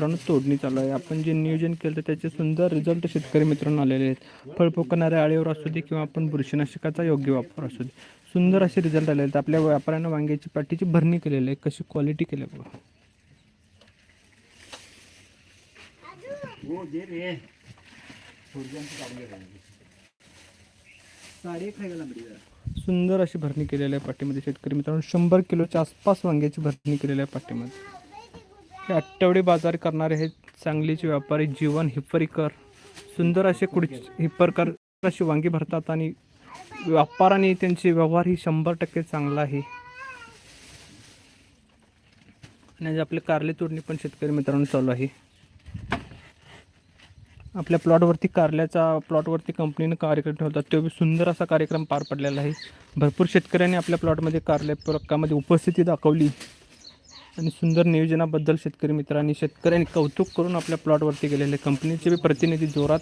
मित्रांनो तोडणी चालू आहे. आपण जे नियोजन केलं तर त्याचे सुंदर रिझल्ट शेतकरी मित्रांनो आलेले आहेत. फळ पोकणाऱ्या आळीवर असू दे किंवा आपण बुरशीनाशकाचा योग्य वापर असू दे. सुंदर असे रिझल्ट आलेले आहेत. आपल्या व्यापाऱ्यानं वांग्याची पाठीची भरणी केलेली आहे. कशी क्वालिटी केली बघा. सुंदर अशी भरणी केलेली आहे पाठीमध्ये. शेतकरी मित्रांनो शंभर किलोच्या आसपास वांग्याची भरणी केलेली आहे पाठीमध्ये. हे आठवडे बाजार करणारे हे सांगलीचे व्यापारी जीवन हिप्परीकर सुंदर असे कुडच हिप्परकर अशी वांगी भरतात आणि व्यापार आणि त्यांचे व्यवहार ही शंभर टक्के चांगला आहे. आणि आज आपले कारले तोडणी पण शेतकरी मित्रांनो चालू आहे. आपल्या प्लॉटवरती कारल्याचा प्लॉटवरती कंपनीनं कार्यक्रम ठेवतात. तो बी सुंदर असा कार्यक्रम पार पडलेला आहे. भरपूर शेतकऱ्यांनी आपल्या प्लॉटमध्ये कारल्या प्रकामध्ये उपस्थिती दाखवली. आणि सुंदर नियोजनाबद्दल शेतकरी मित्रांनी शेतकऱ्यांनी कौतुक करून आपल्या प्लॉटवरती गेलेले कंपनीचे बी प्रतिनिधी जोरात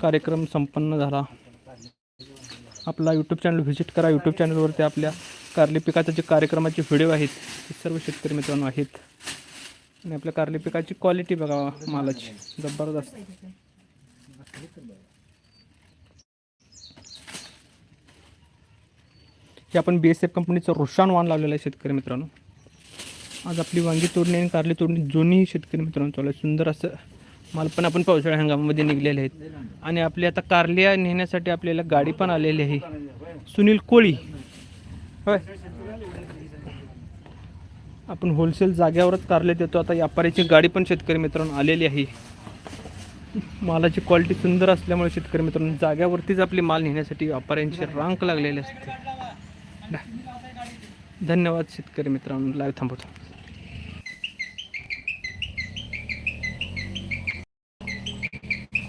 कार्यक्रम संपन्न झाला. आपला यूट्यूब चॅनल व्हिजिट करा. यूट्यूब चॅनलवरती आपल्या कारली पिकाचे जे कार्यक्रमाचे व्हिडिओ आहेत ते सर्व शेतकरी मित्रांनो आहेत. आणि आपल्या कारली पिकाची क्वालिटी बघा मालाची. जबरदस्त. हे आपण बी एस एफ कंपनीचं रोशान वाण लावलेलं आहे शेतकरी मित्रांनो. आज आपली वांगी तोडणी आणि कारली तोडणी दोन्ही शेतकरी मित्रांनो चालू आहे. सुंदर असं माल पण आपण पावसाळ्या हंगामामध्ये निघलेले आहेत. आणि आपली आता कारल्या नेण्यासाठी आपल्याला गाडी पण आलेली आहे. सुनील कोळी. होय. आपण होलसेल जाग्यावरच कारले देतो. आता व्यापाऱ्याची गाडी पण शेतकरी मित्रांनो आलेली आहे. मालाची क्वालिटी सुंदर असल्यामुळे शेतकरी मित्रांनो जाग्यावरतीच आपली माल नेण्यासाठी व्यापाऱ्यांची रांक लागलेली असते. धन्यवाद शेतकरी मित्रांनो. लाईव्ह थांबवतो.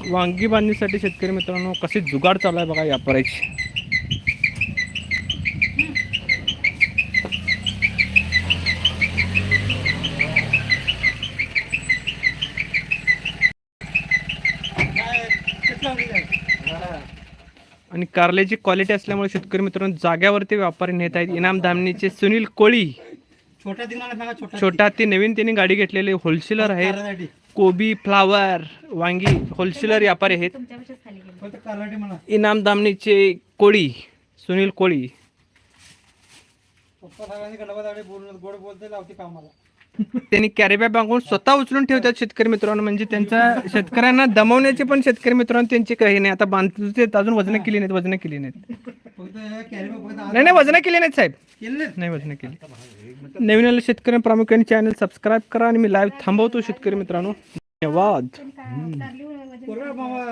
वांगी बांधणीसाठी शेतकरी मित्रांनो कसे जुगाड चालू आहे बघा व्यापाऱ्याची आणि कारल्याची क्वालिटी असल्यामुळे शेतकरी मित्रांनो जाग्यावरती व्यापारी नेत आहेत. इनाम धामणीचे सुनील कोळी. छोटा ते नवीन त्यांनी गाडी घेतलेले होलसेलर कारल्यासाठी. कोबी फ्लावर वांगी होलसेलर व्यापारी आहेत. इनाम दामणीचे कोळी सुनील कोळी. बोलून गोड बोलते लावते कामाला. त्यांनी कॅरीबॅग मागून स्वतः उचलून ठेवतात शेतकरी मित्रांनो. म्हणजे त्यांच्या शेतकऱ्यांना दमवण्याचे पण शेतकरी मित्रांनो त्यांची काही नाही. आता बांधते अजून वजन केली नाहीत वजन केली नाहीत. नाही नाही वजन केली नाहीत साहेब. केलं नाही वजन केली. नवीन आलेल्या शेतकऱ्यांनी प्रामुख्याने चॅनल सबस्क्राईब करा आणि मी लाईव्ह थांबवतो शेतकरी मित्रांनो. धन्यवाद.